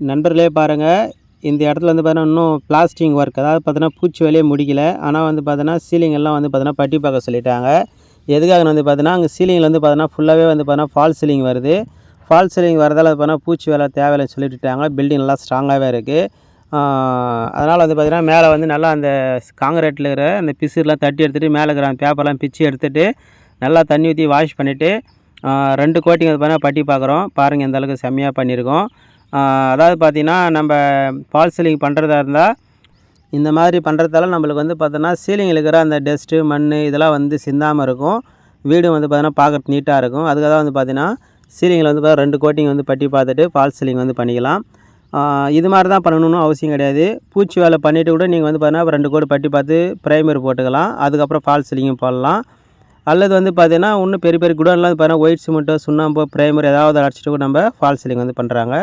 நண்பர்களே பாருங்கள் இந்த இடத்துல வந்து பார்த்தீங்கன்னா இன்னும் பிளாஸ்டிங் ஒர்க் அதாவது பார்த்தீங்கன்னா பூச்சி வேலையே முடிக்கல. ஆனால் வந்து பார்த்தீங்கன்னா சீலிங் எல்லாம் வந்து பார்த்தீங்கன்னா பட்டி பார்க்க சொல்லிட்டாங்க. எதுக்காக வந்து பார்த்தீங்கன்னா அங்கே சீலிங்கில் வந்து பார்த்தீங்கன்னா ஃபுல்லாகவே வந்து பார்த்தீங்கன்னா ஃபால் சீலிங் வருது. ஃபால் சீலிங் வரதால் அது பார்த்தீங்கன்னா பூச்சி வேலை தேவையில்லைன்னு சொல்லிட்டுட்டாங்க பில்டிங் நல்லா ஸ்ட்ராங்காகவே இருக்குது அதனால் வந்து பார்த்தீங்கன்னா மேலே வந்து நல்லா அந்த காங்கிரீட்டில் இருக்கிற அந்த பிசுலாம் தட்டி எடுத்துகிட்டு மேலே இருக்கிற அந்த பேப்பர்லாம் பிச்சு எடுத்துகிட்டு நல்லா தண்ணி ஊற்றி வாஷ் பண்ணிவிட்டு ரெண்டு கோட்டிங் அது பார்த்தீங்கன்னா பட்டி பார்க்குறோம். பாருங்கள் எந்தளவுக்கு செம்மையாக பண்ணியிருக்கோம். அதாவது பார்த்தீங்கன்னா நம்ம ஃபால் சீலிங் பண்ணுறதா இருந்தால் இந்த மாதிரி பண்ணுறதால நம்மளுக்கு வந்து பார்த்தோன்னா சீலிங்கில் இருக்கிற அந்த டஸ்ட்டு மண் இதெல்லாம் வந்து சிந்தாமல் இருக்கும். வீடு வந்து பார்த்தோன்னா பார்க்கறது நீட்டாக இருக்கும். அதுக்காக தான் வந்து பார்த்தீங்கன்னா சீலிங்கில் வந்து பார்த்தா ரெண்டு கோட்டிங் வந்து பட்டி பார்த்துட்டு ஃபால் சீலிங் வந்து பண்ணிக்கலாம். இது மாதிரி தான் பண்ணணும்னு அவசியம் கிடையாது. பூச்சி வேலை பண்ணிவிட்டு கூட நீங்கள் வந்து பார்த்தீங்கன்னா ரெண்டு கோடு பட்டி பார்த்து ப்ரைமர் போட்டுக்கலாம். அதுக்கப்புறம் ஃபால் சீலிங்கும் போடலாம். அல்லது வந்து பார்த்தீங்கன்னா இன்னும் பெரிய பெரிய குடோன்லாம் பார்த்தீங்கன்னா ஒயிட் சிமெண்ட்டோ சுண்ணாம்போ ப்ரைமர் ஏதாவது அடிச்சிட்டு கூட நம்ம ஃபால் சீலிங் வந்து பண்ணுறாங்க